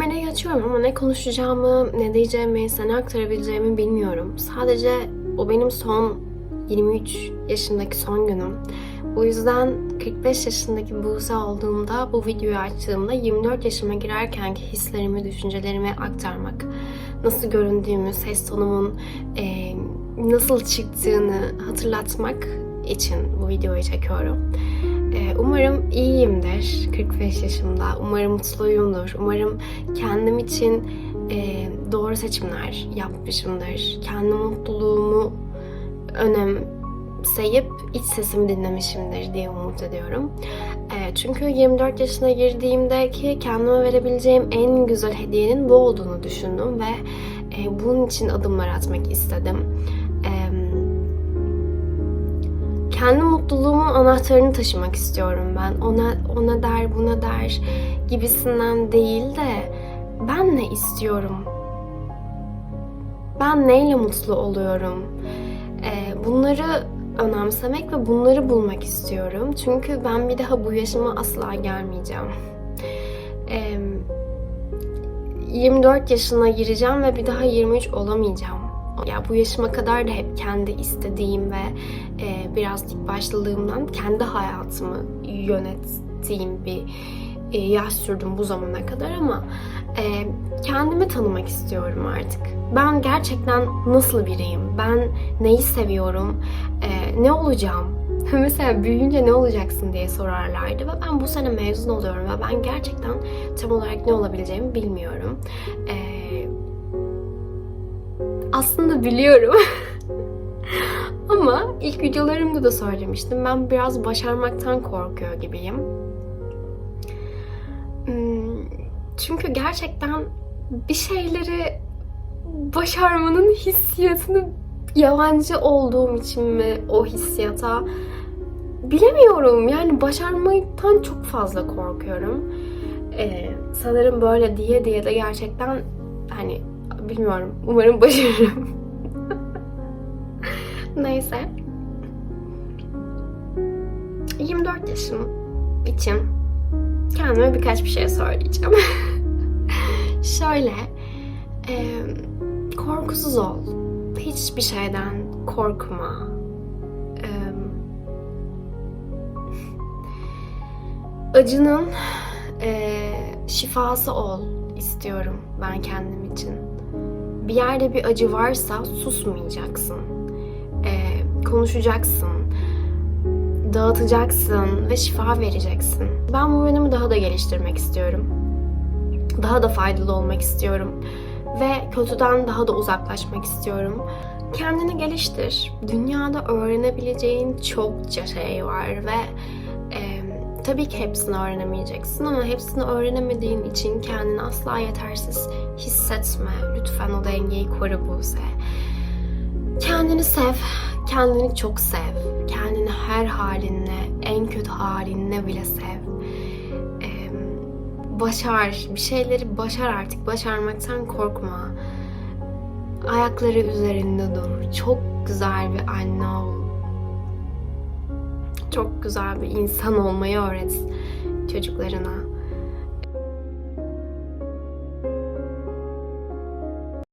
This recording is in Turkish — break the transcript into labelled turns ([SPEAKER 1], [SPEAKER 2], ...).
[SPEAKER 1] kamerayı açıyorum ama ne konuşacağımı, ne diyeceğimi, sana aktarabileceğimi bilmiyorum. Sadece o benim son 23 yaşındaki son günüm. Bu yüzden 45 yaşındaki Buse olduğumda, bu videoyu açtığımda 24 yaşıma girerkenki hislerimi, düşüncelerimi aktarmak, nasıl göründüğümü, ses tonumun e, nasıl çıktığını hatırlatmak için bu videoyu çekiyorum. E, umarım iyiyimdir 45 yaşımda. Umarım mutluyumdur. Umarım kendim için e, doğru seçimler yapmışımdır. Kendi mutluluğumu önemseyip iç sesimi dinlemişimdir diye umut ediyorum. E, çünkü 24 yaşına girdiğimdeki kendime verebileceğim en güzel hediyenin bu olduğunu düşündüm ve e, bunun için adımlar atmak istedim. Kendi mutluluğumun anahtarını taşımak istiyorum ben. Ona ona der, buna der gibisinden değil de ben ne istiyorum? Ben neyle mutlu oluyorum? Ee, bunları önemsemek ve bunları bulmak istiyorum. Çünkü ben bir daha bu yaşıma asla gelmeyeceğim. Ee, 24 yaşına gireceğim ve bir daha 23 olamayacağım. Ya bu yaşıma kadar da hep kendi istediğim ve e, biraz dik başladığımdan kendi hayatımı yönettiğim bir e, yaş sürdüm bu zamana kadar ama e, kendimi tanımak istiyorum artık. Ben gerçekten nasıl biriyim? Ben neyi seviyorum? E, ne olacağım? Mesela büyüyünce ne olacaksın diye sorarlardı ve ben bu sene mezun oluyorum ve ben gerçekten tam olarak ne olabileceğimi bilmiyorum. Eee aslında biliyorum. Ama ilk videolarımda da söylemiştim. Ben biraz başarmaktan korkuyor gibiyim. Hmm, Çünkü gerçekten bir şeyleri başarmanın hissiyatını yabancı olduğum için mi o hissiyata bilemiyorum. Yani başarmaktan çok fazla korkuyorum. Ee, sanırım böyle diye diye de gerçekten hani bilmiyorum. Umarım başarırım. Neyse. 24 yaşım için kendime birkaç bir şey söyleyeceğim. Şöyle, e, korkusuz ol. Hiçbir şeyden korkma. E, acının e, şifası ol istiyorum ben kendim için. Bir yerde bir acı varsa susmayacaksın. Ee, konuşacaksın. Dağıtacaksın ve şifa vereceksin. Ben bu yönümü daha da geliştirmek istiyorum. Daha da faydalı olmak istiyorum. Ve kötüden daha da uzaklaşmak istiyorum. Kendini geliştir. Dünyada öğrenebileceğin çokça şey var ve tabii ki hepsini öğrenemeyeceksin ama hepsini öğrenemediğin için kendini asla yetersiz hissetme. Lütfen o dengeyi koru Buse. Kendini sev. Kendini çok sev. Kendini her halinle, en kötü halinle bile sev. Ee, başar. Bir şeyleri başar artık. Başarmaktan korkma. Ayakları üzerinde dur. Çok güzel bir anne ol. Çok güzel bir insan olmayı öğret çocuklarına.